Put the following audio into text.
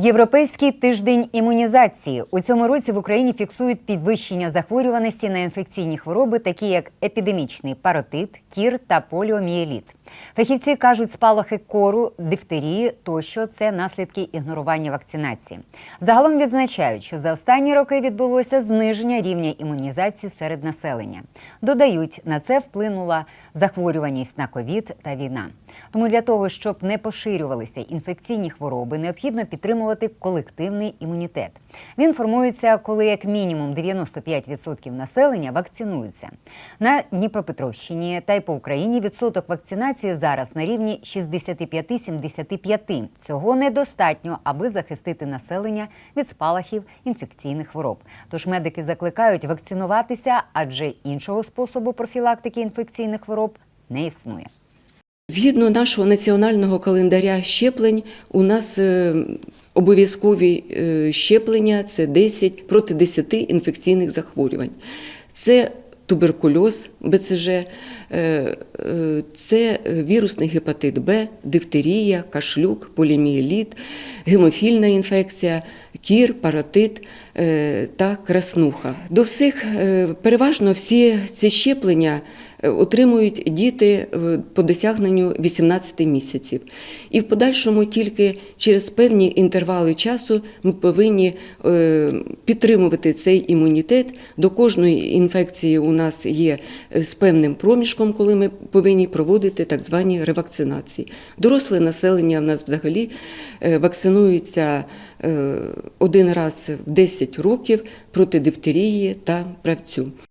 Європейський тиждень імунізації у цьому році в Україні фіксують підвищення захворюваності на інфекційні хвороби, такі як епідемічний паротит, кір та поліомієліт. Фахівці кажуть, спалахи кору, дифтерії тощо це наслідки ігнорування вакцинації. Загалом відзначають, що за останні роки відбулося зниження рівня імунізації серед населення. Додають, на це вплинула захворюваність на ковід та війна. Тому для того, щоб не поширювалися інфекційні хвороби, необхідно підтримувати колективний імунітет. Він формується, коли як мінімум 95% населення вакцинуються. На Дніпропетровщині та й по Україні відсоток вакцинації зараз на рівні 65-75. Цього недостатньо, аби захистити населення від спалахів інфекційних хвороб. Тож медики закликають вакцинуватися, адже іншого способу профілактики інфекційних хвороб не існує. Згідно нашого національного календаря щеплень, у нас е, обов'язкові е, щеплення це 10 проти 10 інфекційних захворювань. Це туберкульоз, БЦЖ, е, е, це вірусний гепатит Б, дифтерія, кашлюк, полімієліт, гемофільна інфекція, кір, паротит е, та краснуха. До всіх переважно всі ці щеплення отримують діти е, по досягненню 18 місяців. І в подальшому тільки через певні інтервали часу ми повинні е, підтримувати цей імунітет. До кожної інфекції у нас є е, з певним проміжком, коли ми повинні проводити так звані ревакцинації. Доросле населення в нас взагалі е, вакцинується е, один раз в 10 років проти дифтерії та правцю.